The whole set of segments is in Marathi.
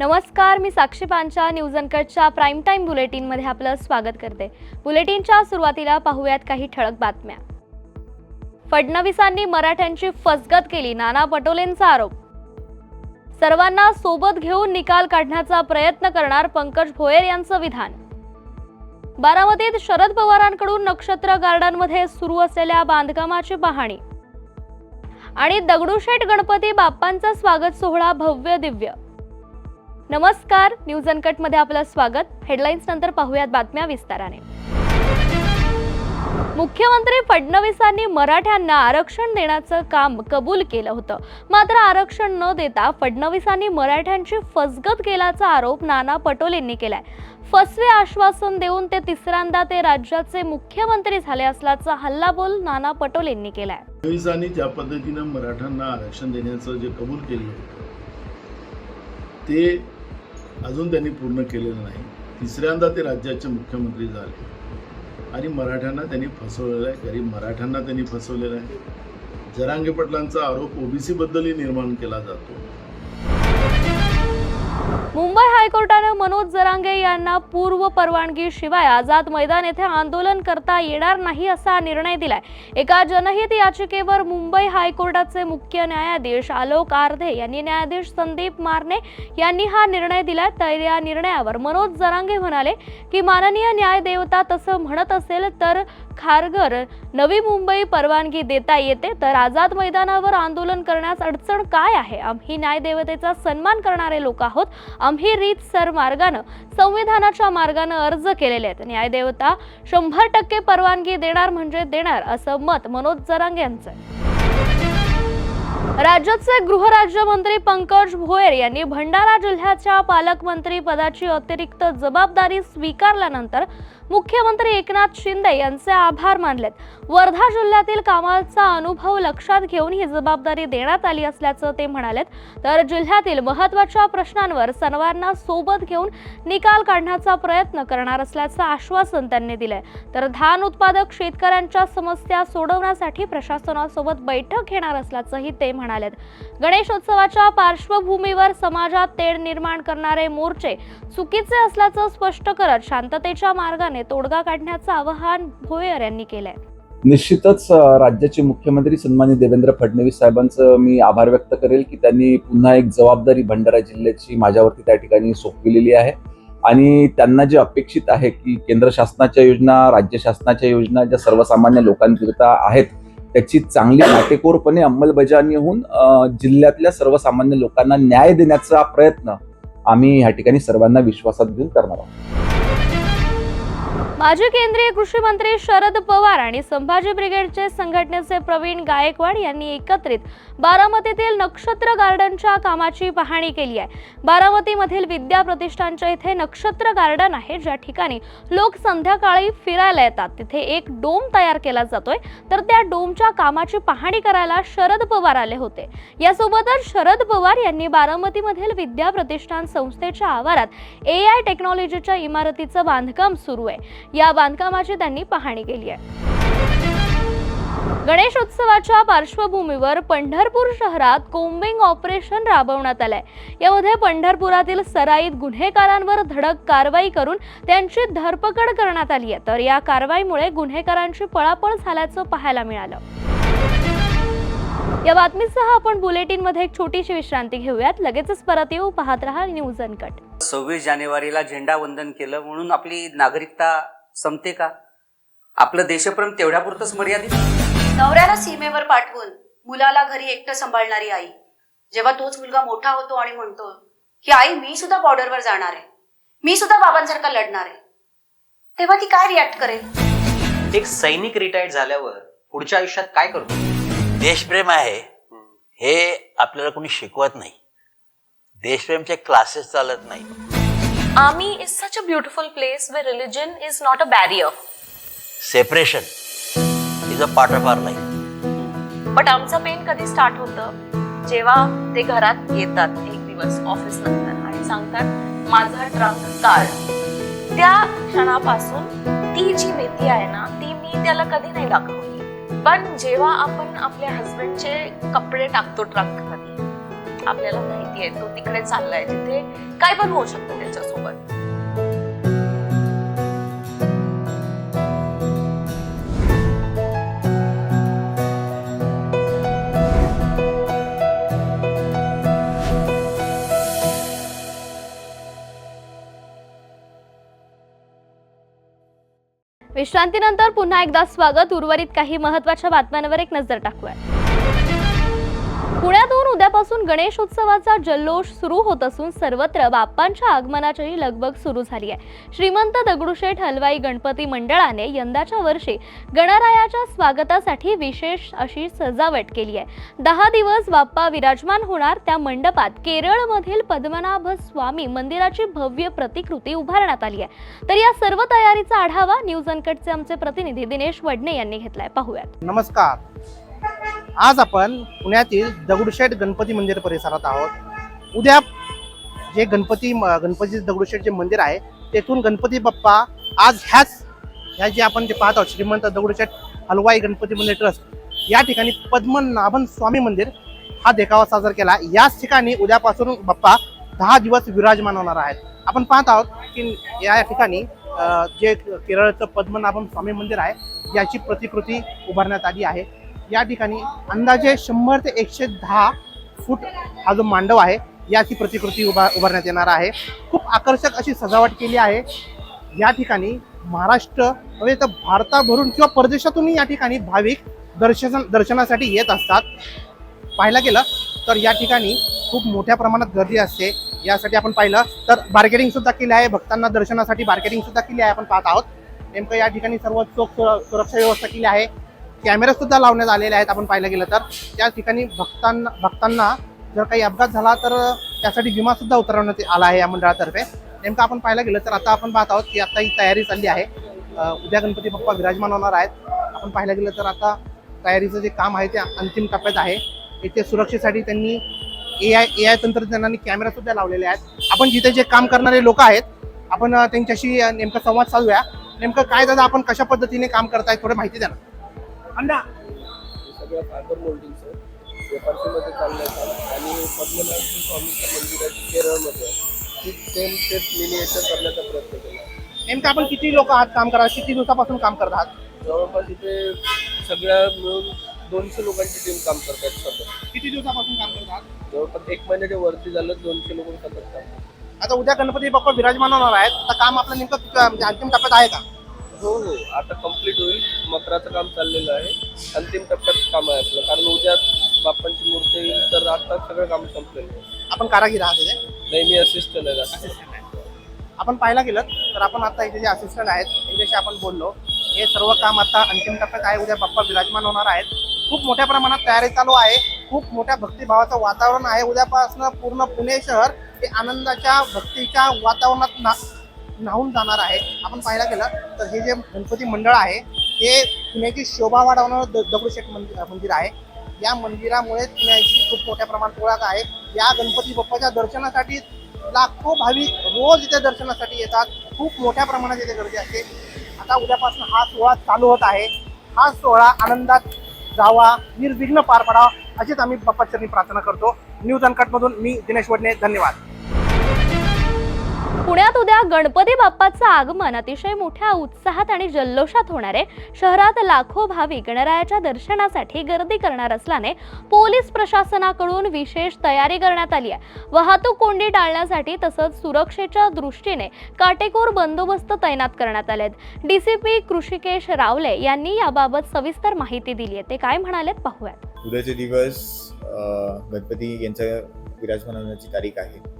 नमस्कार मी साक्षी पांचा न्यूज अनकटच्या प्राईम टाईम बुलेटिनमध्ये आपलं स्वागत करते. बुलेटिनच्या सुरुवातीला पाहूयात काही ठळक बातम्या. फडणवीसांनी मराठ्यांची फसगत केली नाना पटोलेंचा आरोप. सर्वांना सोबत घेऊन निकाल काढण्याचा प्रयत्न करणार पंकज भोयर यांचं विधान. बारामतीत शरद पवारांकडून नक्षत्र गार्डनमध्ये सुरू असलेल्या बांधकामाची पाहणी. आणि दगडूशेठ गणपती बाप्पांचा स्वागत सोहळा भव्य दिव्य. नमस्कार न्यूज अनकटमध्ये आपलं स्वागत. हेडलाईन्स नंतर पाहूयात बातम्या विस्ताराने. मुख्यमंत्री फडणवीसांनी मराठ्यांना आरक्षण देण्याचं काम कबूल केलं होतं. मात्र आरक्षण न देता फडणवीसांनी मराठ्यांची फसगत केल्याचा आरोप नाना पटोलेंनी केलाय. फसवे आश्वासन देऊन ते तिसऱ्यांदा ते राज्याचे मुख्यमंत्री झाले असल्याचा हल्लाबोल नाना पटोलेंनी केलाय. फडणवीसांनी ज्या पद्धतीनं मराठ्यांना आरक्षण देण्याचं जे कबूल केलं ते अजून त्यांनी पूर्ण केलेलं नाही. तिसऱ्यांदा ते राज्याचे मुख्यमंत्री झाले. आणि मराठ्यांना त्यांनी फसवलेलं आहे. गरीब मराठ्यांना त्यांनी फसवलेलं आहे. जरांगे पटलांचा आरोप ओबीसीबद्दलही निर्माण केला जातो. मुंबई हायकोर्टानं मनोज जरांगे यांना पूर्व परवानगी शिवाय आझाद मैदान येथे आंदोलन करता येणार नाही असा निर्णय दिलाय. एका जनहित याचिकेवर मुंबई हायकोर्टाचे मुख्य न्यायाधीश आलोक आर्धे यांनी न्यायाधीश संदीप मारने यांनी हा निर्णय दिलाय. तर या निर्णयावर मनोज जरांगे म्हणाले की माननीय न्यायदेवता तसं म्हणत असेल तर खारघर. नवी मुंबई परवानगी देता येते तर आझाद मैदानावर आंदोलन करण्यास अडचण काय आहे? आम्ही न्यायदेवतेचा सन्मान करणारे लोक आहोत. आम्ही रीत सर मार्गानं संविधानाच्या मार्गानं अर्ज केलेले आहेत. न्यायदेवता शंभर टक्के परवानगी देणार म्हणजे देणार असं मत मनोज जरांग यांचं आहे. राज्याचे गृहराज्यमंत्री पंकज भोयर यांनी भंडारा जिल्ह्याच्या पालकमंत्री पदाची अतिरिक्त जबाबदारी स्वीकारल्यानंतर मुख्यमंत्री एकनाथ शिंदे यांचे आभार मानलेत. वर्धा जिल्ह्यातील कामाचा अनुभव लक्षात घेऊन ही जबाबदारी देण्यात आली असल्याचं ते म्हणालेत. तर जिल्ह्यातील महत्त्वाच्या प्रश्नांवर सर्वांना सोबत घेऊन निकाल काढण्याचा प्रयत्न करणार असल्याचं आश्वासन त्यांनी दिलंय. तर धान उत्पादक शेतकऱ्यांच्या समस्या सोडवण्यासाठी प्रशासनासोबत बैठक घेणार असल्याचंही ते म्हणाल्यात गणेशोत्सवाच्या पार्श्वभूमीवर समाजात तेढ निर्माण करणारे मोर्चे चुकीचे असल्याचं स्पष्ट करत शांततेच्या मार्गाने तोडगा काढण्याचं आवाहन भोयर यांनी केलंय. निश्चितच राज्याचे मुख्यमंत्री सन्मान्य देवेंद्र फडणवीस साहेबांचं मी आभार व्यक्त करेल की त्यांनी पुन्हा एक जबाबदारी भंडारा जिल्ह्याची माझ्यावरती त्या ठिकाणी सोपविलेली आहे. आणि त्यांना जे अपेक्षित आहे की केंद्र शासनाच्या योजना राज्य शासनाच्या योजना ज्या सर्वसामान्य लोकांकरिता आहेत त्याची चांगली काटेकोरपणे अंमलबजावणी होऊन जिल्ह्यातल्या सर्वसामान्य लोकांना न्याय देण्याचा प्रयत्न आम्ही ह्या ठिकाणी सर्वांना विश्वासात घेऊन करणार आहोत. माजी केंद्रीय कृषी मंत्री शरद पवार आणि संभाजी ब्रिगेडचे संघटनेचे प्रवीण गायकवाड यांनी एकत्रित बारामतीतील नक्षत्र गार्डनच्या कामाची पाहणी केली आहे. बारामतीमधील विद्या प्रतिष्ठानच्या इथे नक्षत्र गार्डन आहे ज्या ठिकाणी लोक संध्याकाळी फिरायला येतात. तिथे एक डोम तयार केला जातोय. तर त्या डोमच्या कामाची पाहणी करायला शरद पवार आले होते. यासोबतच शरद पवार यांनी बारामतीमधील विद्या प्रतिष्ठान संस्थेच्या आवारात ए आय टेक्नॉलॉजीच्या इमारतीचं बांधकाम सुरू आहे. या बांधकामाची त्यांनी पाहणी केली आहे. गणेशोत्सवाच्या पार्श्वभूमीवर पंढरपूर शहरात कोम्बिंग ऑपरेशन राबवण्यात आलंय. यामध्ये पंढरपुरातील सराईत गुन्हेगारांवर धडक कारवाई करून त्यांची धरपकड करण्यात आली आहे. तर या कारवाईमुळे गुन्हेगारांची पळापळ झाल्याचं पाहायला मिळालं. या बातमीसह आपण बुलेटिनमध्ये एक छोटीशी विश्रांती घेऊयात. लगेचच परत येऊ. पाहत राहा न्यूज अनकट. सव्वीस जानेवारीला झेंडा वंदन केलं म्हणून आपली नागरिकता संपते का? आपलं देशप्रेम तेवढ्यापुरतच मर्यादित? नवऱ्याला सीमेवर पाठवून मुलाला घरी एकटं सांभाळणारी आई. जेव्हा तोच मुलगा मोठा होतो आणि म्हणतो की आई मी सुद्धा बॉर्डरवर जाणार आहे. मी सुद्धा बाबांसारखा लढणार आहे. तेव्हा ती काय रिॲक्ट करेल? एक सैनिक रिटायर्ड झाल्यावर पुढच्या आयुष्यात काय करतो देशप्रेम आहे. हे आपल्याला कोणी शिकवत नाही. देशप्रेमचे क्लासेस चालत नाही. Army is such a beautiful place where religion is not a barrier. Separation is a part of our life but आमचं पेन कधी स्टार्ट होतं? जेव्हा ते घरात येतात एक दिवस ऑफिस नंतर. आणि सांगतात माझा ट्रंक काढ त्या क्षणापासून ती जी भीती आहे ना ती मी त्याला कधी नाही दाखवली. पण जेव्हा आपण आपल्या हस्बंडचे कपडे टाकतो ट्रंकमध्ये आपल्याला माहिती आहे तो तिकडे चाललाय तिथे काय पण होऊ शकतं त्याच्यासोबत. विश्रांतीनंतर पुन्हा एकदा स्वागत. उर्वरित काही महत्त्वाच्या बातम्यांवर एक नजर टाकूया पुण्यातून उद्यापासून गणेश उत्सवाचा जल्लोष सुरू होत असून सर्वत्र बाप्पांच्या आगमनाचीही लगबग सुरू झाली आहे. श्रीमंत दगडूशेठ हलवाई गणपती मंडळाने यंदाच्या वर्षी गणरायाच्या स्वागतासाठी विशेष अशी सजावट केली आहे. दहा दिवस बाप्पा विराजमान होणार त्या मंडपात केरळमधील पद्मनाभ स्वामी मंदिराची भव्य प्रतिकृती उभारण्यात आली आहे. तर या सर्व तयारीचा आढावा न्यूज अनकटचे आमचे प्रतिनिधी दिनेश वडणे यांनी घेतलाय. पाहूयात. नमस्कार. आज आपण पुण्यातील दगडूशेठ गणपती मंदिर परिसरात आहोत. उद्या जे गणपती गणपती दगडूशेठ जे मंदिर आहे तेथून गणपती बाप्पा आज ह्याच ह्या जे आपण जे पाहत आहोत श्रीमंत दगडूशेठ हलवाई गणपती मंदिर ट्रस्ट या ठिकाणी पद्मनाभन स्वामी मंदिर हा देखावा साजरा केला. याच ठिकाणी उद्यापासून बाप्पा दहा दिवस विराजमान होणार आहेत. आपण पाहत आहोत की या ठिकाणी जे केरळचं पद्मनाभन स्वामी मंदिर आहे याची प्रतिकृती उभारण्यात आली आहे. या ठिकाणी अंदाजे शंभर ते एकशे दहा फूट हा जो मांडव आहे याची प्रतिकृती उभा उभारण्यात येणार आहे. खूप आकर्षक अशी सजावट केली आहे. या ठिकाणी महाराष्ट्र म्हणजे तर भारताभरून किंवा परदेशातूनही या ठिकाणी भाविक दर्शन दर्शनासाठी येत असतात. पाहायला गेलं तर या ठिकाणी खूप मोठ्या प्रमाणात गर्दी असते. यासाठी आपण पाहिलं तर बार्गेनिंग सुद्धा केली आहे. भक्तांना दर्शनासाठी बार्गेनिंग सुद्धा केली आहे. आपण पाहत आहोत. नेमकं या ठिकाणी सर्व चोख सुरक्षा व्यवस्था केली आहे. कॅमेरा सुद्धा लावण्यात आलेले आहेत आपण पाहायला गेलं तर. त्या ठिकाणी भक्तांना भक्तांना जर काही अपघात झाला तर त्यासाठी विमा सुद्धा उतरवण्यात आला आहे या मंडळातर्फे. नेमकं आपण पाहायला गेलं तर आता आपण पाहत आहोत की आता ही तयारी चालली आहे. उद्या गणपती बाप्पा विराजमान होणार आहेत. आपण पाहायला गेलं तर आता तयारीचं जे काम आहे ते अंतिम टप्प्यात आहे. इथे सुरक्षेसाठी त्यांनी ए आय ए आय तंत्रज्ञानाने कॅमेरा सुद्धा लावलेले आहेत. आपण जिथे जे काम करणारे लोक आहेत आपण त्यांच्याशी नेमकं नेमका संवाद साधूया. नेमकं काय दादा आपण कशा पद्धतीने काम करताय थोडं माहिती द्या ना. अंडा सगळं फायबर मोल्डिंगचं मध्ये चाललंय काम. आणि पद्मनाभ स्वामीचं मंदिर आहे केरळमध्ये ती सेम तेच मिनिएचर करण्याचा प्रयत्न केला. नेमकं आपण किती लोक आहात काम करा किती दिवसापासून काम करत आहात? जवळपास इथे सगळ्या मिळून दोनशे लोकांची टीम काम करतात सतत किती दिवसापासून काम करत आहात? जवळपास एक महिन्याच्या वरती झालं दोनशे लोक सतत काम करतात. आता उद्या गणपती बाप्पा विराजमान होणार आहेत. आता काम आपलं नेमकं म्हणजे अंतिम टप्प्यात आहे का? हो हो. आता कंप्लीट होईल. मकराचं काम चाललेलं आहे. अंतिम टप्प्यात काम आहे आपलं. कारण उद्या बाप्पांची मूर्ती येईल तर आता सगळं काम संपलेलं आहे. आपण कारागीर आहात नाही मी असिस्टंट आहे. आपण पाहायला गेलं तर आपण आता इथे जे असिस्टंट आहेत त्यांच्याशी आपण बोललो. हे सर्व काम आता अंतिम टप्प्यात आहे. उद्या बाप्पा विराजमान होणार आहेत. खूप मोठ्या प्रमाणात तयारी चालू आहे. खूप मोठ्या भक्तिभावाचं वातावरण आहे. उद्यापासून पूर्ण पुणे शहर हे आनंदाच्या भक्तीच्या वातावरणात ना न्हावून जाणार आहे आपण पाहायला गेलं तर हे जे गणपती मंडळ आहे हे पुण्याची शोभा वाढवणारं द दगडूशेठ मंदिर मंदिर आहे. या मंदिरामुळे पुण्याची खूप मोठ्या प्रमाणात ओळख आहे. या गणपती बाप्पाच्या दर्शनासाठी लाखो भाविक रोज इथे दर्शनासाठी येतात. खूप मोठ्या प्रमाणात इथे गर्दी असते. आता उद्यापासून हा सोहळा चालू होत आहे. हा सोहळा आनंदात जावा निर्विघ्न पार पडावा अशीच आम्ही बाप्पाचरणी प्रार्थना करतो. न्यूज अनकटमधून मी दिनेश वडणे धन्यवाद. पुण्यात उद्या गणपती बाप्पाचं आगमन. अतिशय मोठ्या उत्साहात आणि जल्लोषात होणार आहे. शहरात लाखो भाविक गणरायाच्या दर्शनासाठी गर्दी करणार असल्याने पोलीस प्रशासनाकडून विशेष तयारी करण्यात आली आहे. वाहतूक कोंडी टाळण्यासाठी तसंच सुरक्षेच्या दृष्टीने काटेकोर बंदोबस्त तैनात करण्यात आले आहेत. डीसीपी कृषिकेश रावले यांनी याबाबत सविस्तर माहिती दिली आहे. ते काय म्हणालेत पाहूयात. उद्याचे दिवस गणपती यांच्या विराजमान होण्याची तारीख आहे.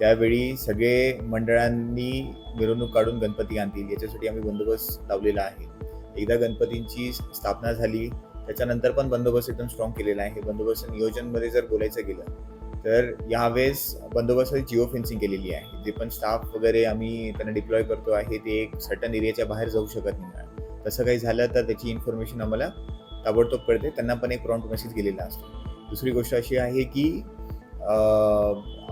त्यावेळी सगळे मंडळांनी मिरवणूक काढून गणपती आणतील याच्यासाठी आम्ही बंदोबस्त लावलेला आहे. एकदा गणपतींची स्थापना झाली त्याच्यानंतर पण बंदोबस्त एकदम स्ट्रॉंग केलेला आहे. बंदोबस्त नियोजनमध्ये जर बोलायचं गेलं तर यावेळेस बंदोबस्त जिओ फेन्सिंग केलेली आहे. जे पण स्टाफ वगैरे आम्ही त्यांना डिप्लॉय करतो आहे ते एक सर्टन एरियाच्या बाहेर जाऊ शकत नाही. तसं काही झालं तर त्याची इन्फॉर्मेशन आम्हाला ताबडतोब कळते. त्यांना पण एक प्रॉम्प्ट मेसेज गेलेला असतो. दुसरी गोष्ट अशी आहे की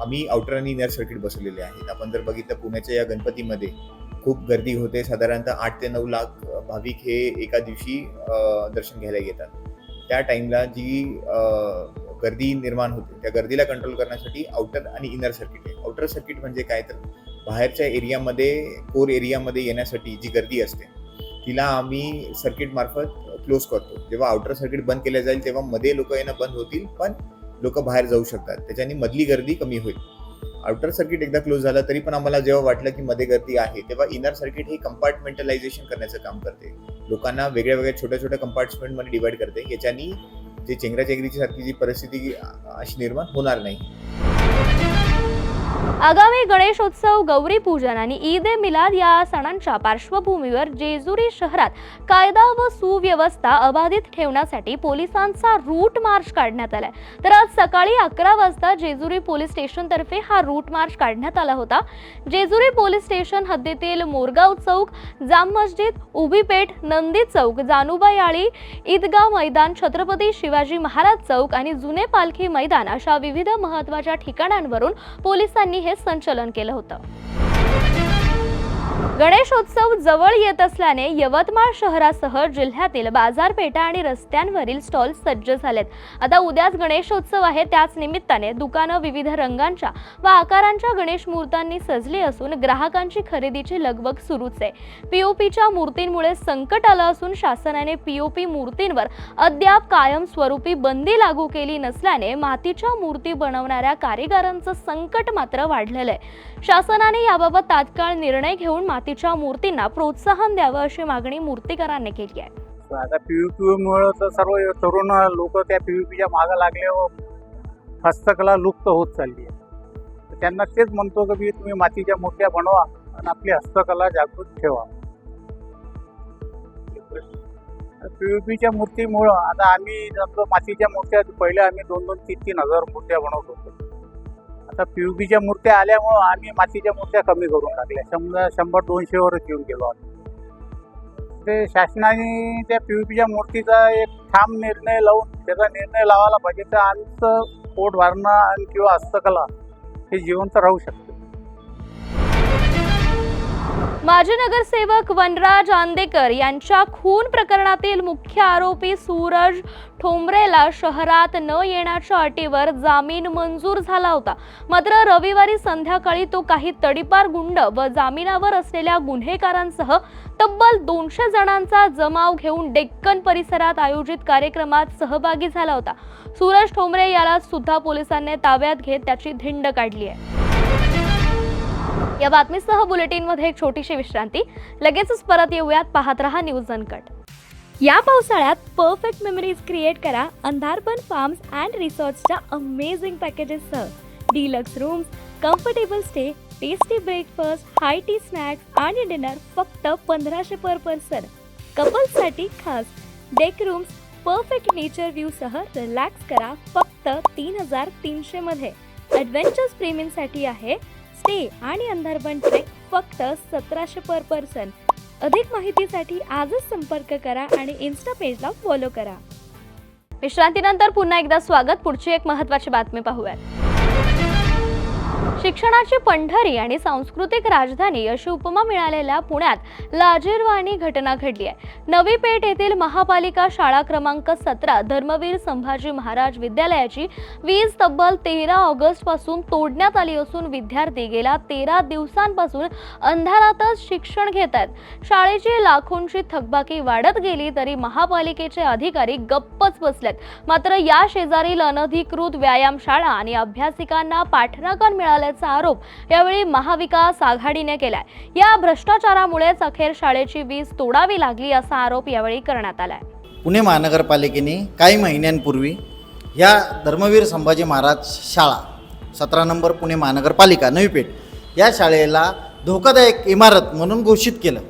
आम्ही आउटर आणि इनर सर्किट बसवलेले आहेत. आपण जर बघितलं पुण्याच्या या गणपतीमध्ये खूप गर्दी होते. साधारणतः आठ ते नऊ लाख भाविक हे एका दिवशी दर्शन घ्यायला येतात. त्या टाईमला जी गर्दी निर्माण होते त्या गर्दीला कंट्रोल करण्यासाठी आउटर आणि इनर सर्किट आहे. आउटर सर्किट म्हणजे काय तर बाहेरच्या एरियामध्ये कोर एरियामध्ये येण्यासाठी जी गर्दी असते तिला आम्ही सर्किट मार्फत क्लोज करतो. जेव्हा आउटर सर्किट बंद केलं जाईल तेव्हा मध्ये लोक येणं बंद होतील. पण लोक बाहेर जाऊ शकतात. त्याच्याने मधली गर्दी कमी होईल. आउटर सर्किट एकदा क्लोज झालं तरी पण आम्हाला जेव्हा वाटलं की मध्ये गर्दी आहे तेव्हा इनर सर्किट हे कंपार्टमेंटलायझेशन करण्याचं काम करते. लोकांना वेगळ्या वेगळ्या छोट्या छोट्या कंपार्टमेंटमध्ये डिवाइड करते. याच्यानी जे चेंगराचेंगरीची सारखी जी परिस्थिती अशी निर्माण होणार नाही. आगामी गणेशोत्सव गौरी पूजन आणि ईद ए मिलाद या सणांच्या पार्श्वभूमीवर जेजुरी शहरात कायदा व सुव्यवस्था अबाधित ठेवण्यासाठी पोलिसांचा रूट मार्च काढण्यात आलाय. तर आज सकाळी अकरा वाजता जेजुरी पोलीस स्टेशनतर्फे हा रूट मार्च काढण्यात आला होता. जेजुरी पोलीस स्टेशन हद्दीतील मोरगाव चौक जाम मस्जिद उभी पेठ नंदी चौक जानुबाई आळी ईदगाव मैदान छत्रपती शिवाजी महाराज चौक आणि जुने पालखी मैदान अशा विविध महत्त्वाच्या ठिकाणांवरून पोलिसांनी हे संचलन केलं होतं. गणेशोत्सव जवळ येत असल्याने यवतमाळ शहरासह जिल्ह्यातील बाजारपेठा आणि रस्त्यांवरील स्टॉल सज्ज झालेत. आता उद्याच गणेशोत्सव आहे. त्याच निमित्ताने दुकानं विविध रंगांच्या व आकारांच्या गणेश मूर्तांनी सजली असून ग्राहकांची खरेदीची लगबग सुरूच आहे. पीओपीच्या मूर्तींमुळे संकट आलं असून शासनाने पीओपी मूर्तींवर अद्याप कायमस्वरूपी बंदी लागू केली नसल्याने मातीच्या मूर्ती बनवणाऱ्या कारीगारांचं संकट मात्र वाढलेलं आहे. शासनाने याबाबत तात्काळ निर्णय घेऊन मातीच्या मूर्तींना प्रोत्साहन द्यावं अशी मागणी मूर्तीकारांनी केली आहे. आता पीव्हीपी मुळे तर सर्व तरुण लोक त्या पीव्हीपीच्या मागे लागल्यावर हस्तकला लुप्त होत चालली आहे. तर त्यांना तेच म्हणतो की बी तुम्ही मातीच्या मूर्त्या बनवा आणि आपली हस्तकला जागृत ठेवा. पीव्हीपीच्या मूर्तीमुळं आता आम्ही जसं मातीच्या मूर्त्या पहिले आम्ही दोन दोन तीन तीन हजार मूर्त्या बनवत होतो. आता पीव्हीपीच्या मूर्त्या आल्यामुळं आम्ही मातीच्या मूर्त्या कमी करून टाकल्या. शंभर शंभर दोनशेवरच येऊन गेलो आम्ही. ते शासनाने त्या पीव्हीपीच्या मूर्तीचा एक ठाम निर्णय लावून त्याचा निर्णय लावायला पाहिजे तर आमचं पोट भरणं आणि किंवा हस्तकला हे जिवंत राहू शकतं. माजी नगरसेवक वनराज आंदेकर यांच्या खून प्रकरणातील मुख्य आरोपी सूरज ठोंबरेला शहरात न येण्याच्या अटीवर जामीन मंजूर झाला होता. मात्र रविवारी संध्याकाळी तो काही तडीपार गुंड व जामिनावर असलेल्या गुन्हेगारांसह तब्बल दोनशे जणांचा जमाव घेऊन डेक्कन परिसरात आयोजित कार्यक्रमात सहभागी झाला होता. सूरज ठोंबरे याला सुद्धा पोलिसांनी ताब्यात घेत त्याची धिंड काढली आहे. या बातमीसह बुलेटिनमध्ये एक छोटीशी विश्रांती. लगेचच परत येऊयात पाहत रहा न्यूज अनकट. या पावसाळ्यात परफेक्ट मेमरीज क्रिएट करा अंधारपण फार्म्स अँड रिसॉर्ट्सच्या amazing पॅकेजेससह deluxe rooms comfortable stay tasty breakfast high tea snacks आणि डिनर फक्त पंधराशे पर पर्सन कपल्ससाठी खास. डेक रूम्स परफेक्ट नेचर व्ह्यूसह रिलॅक्स करा फक्त तीन हजार तीनशेमध्ये ॲडव्हेंचर्स प्रेमींसाठी आहे स्टे आणि अंधारबन ट्रेक फक्त सतराशे पर पर्सन. अधिक माहितीसाठी आजच संपर्क करा आणि इन्स्टा पेजला फॉलो करा. विश्रांतीनंतर पुन्हा एकदा स्वागत. पुढची एक महत्वाची बातमी पाहूयात. शिक्षणाची पंढरी आणि सांस्कृतिक राजधानी अशी उपमा मिळालेल्या पुण्यात लाजीरवाणी घटना घडली आहे. नवी पेठ येथील महापालिका शाळा क्रमांक सतरा धर्मवीर संभाजी महाराज विद्यालयाची वीज तब्बल तेरा ऑगस्टपासून तोडण्यात आली असून विद्यार्थी गेल्या तेरा दिवसांपासून अंधारातच शिक्षण घेत आहेत. शाळेची लाखोंची थकबाकी वाढत गेली तरी महापालिकेचे अधिकारी गप्पच बसलेत. मात्र या शेजारील अनधिकृत व्यायामशाळा आणि अभ्यासिकांना पाठराखण मिळाल्याचा आरोप यावेळी महाविकास आघाडीने केलाय. या भ्रष्टाचारामुळेच अखेर शाळेची वीज तोडावी लागली असा आरोप यावेळी करण्यात आलाय. पुणे महानगरपालिकेने काही महिन्यांपूर्वी या धर्मवीर संभाजी महाराज शाळा सतरा नंबर पुणे महानगरपालिका नवी पेठ या शाळेला धोकादायक इमारत म्हणून घोषित केलं.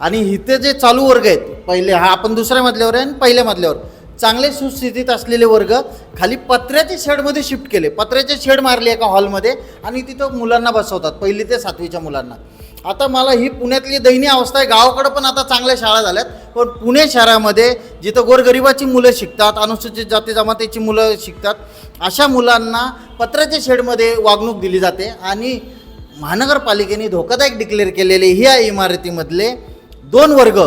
आणि इथे जे चालू वर्ग आहेत पहिले हा आपण दुसऱ्या मजल्यावर आहे आणि पहिल्या मजल्यावर. चांगले सुस्थितीत असलेले वर्ग खाली पत्र्याच्या शेडमध्ये शिफ्ट केले. पत्र्याचे शेड मारले एका हॉलमध्ये आणि तिथं मुलांना बसवतात पहिली ते सातवीच्या मुलांना. आता मला ही पुण्यातली दयनीय अवस्था आहे. गावाकडं पण आता चांगल्या शाळा झाल्यात पण पुणे शहरामध्ये जिथं गोरगरिबाची मुलं शिकतात अनुसूचित जाती जमातीची मुलं शिकतात अशा मुलांना पत्र्याच्या शेडमध्ये वागणूक दिली जाते आणि महानगरपालिकेने धोकादायक डिक्लेअर केलेले ह्या इमारतीमधले दोन वर्ग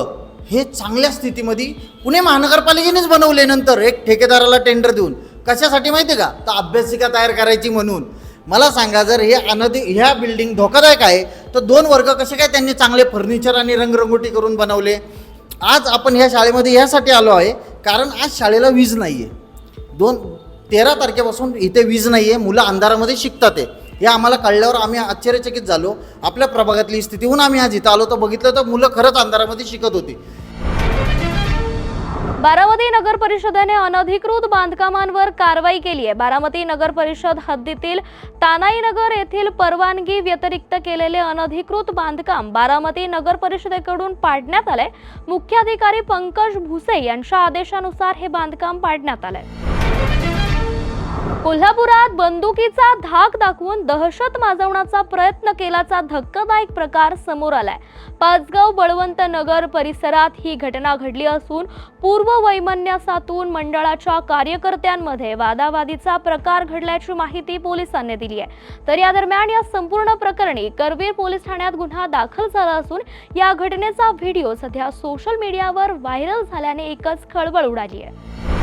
हे चांगल्या स्थितीमध्ये पुणे महानगरपालिकेनेच बनवले नंतर एक ठेकेदाराला टेंडर देऊन. कशासाठी माहिती आहे का? तर अभ्यासिका तयार करायची म्हणून. मला सांगा जर हे अनधी ह्या बिल्डिंग धोकादायक आहे तर दोन वर्ग कसे काय त्यांनी चांगले फर्निचर आणि रंगरंगोटी करून बनवले? आज आपण ह्या शाळेमध्ये ह्यासाठी आलो आहे कारण आज शाळेला वीज नाही आहे दोन तेरा तारखेपासून इथे वीज नाही आहे मुलं अंधारामध्ये शिकतात आहे. हे आम्हाला कळल्यावर आम्ही आश्चर्यचकित झालो. आपल्या प्रभागातली स्थितीहून आम्ही आज इथं आलो. तर बघितलं तर मुलं खरंच अंधारामध्ये शिकत होती. बारामती नगर परिषदेने अनधिकृत बांधकामांवर कारवाई केली आहे. बारामती नगर परिषद हद्दीतील तानाई नगर येथील परवानगी व्यतिरिक्त केलेले अनधिकृत बांधकाम बारामती नगर परिषदेकडून पाडण्यात आलंय. मुख्याधिकारी पंकज भुसे यांच्या आदेशानुसार हे बांधकाम पाडण्यात आलंय. कोल्हापुरात बंदुकीचा धाक दाखवून दहशत माजवण्याचा प्रयत्न केल्याचा धक्कादायक प्रकार समोर आलाय. पाचगाव बळवंत नगर परिसरात ही घटना घडली असून पूर्व वैमन्यासातून मंडळाच्या कार्यकर्त्यांमध्ये वादावादीचा प्रकार घडल्याची माहिती पोलिसांनी दिली आहे. तर या दरम्यान या संपूर्ण प्रकरणी करवीर पोलीस ठाण्यात गुन्हा दाखल झाला असून या घटनेचा व्हिडिओ सध्या सोशल मीडियावर व्हायरल झाल्याने एकच खळबळ उडाली आहे.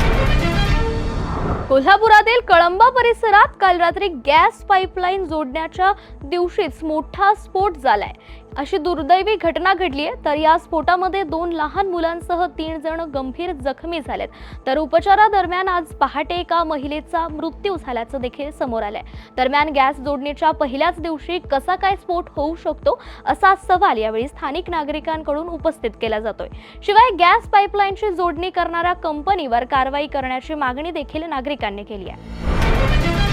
कोल्हापुरातील कळंबा परिसरात काल रात्री गॅस पाईपलाईन जोडण्याच्या दिवशीच मोठा स्फोट झालाय. अशी दुर्दैवी घटना घडली आहे तर या स्फोटामध्ये दोन लहान मुलांसह तीन जण गंभीर जखमी झालेत. तर उपचारादरम्यान आज पहाटे एका महिलेचा मृत्यू झाल्याचं देखील समोर आलंय. दरम्यान गॅस जोडणीच्या पहिल्याच दिवशी कसा काय स्फोट होऊ शकतो असा सवाल यावेळी स्थानिक नागरिकांकडून उपस्थित केला जातोय. शिवाय गॅस पाईपलाईनची जोडणी करणाऱ्या कंपनीवर कारवाई करण्याची मागणी देखील नागरिकांनी केली आहे.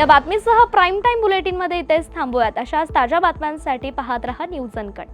या बातमीसह प्राईम टाईम बुलेटिनमध्ये इथेच थांबूयात. अशाच ताज्या बातम्यांसाठी पाहत रहा न्यूज अनकट.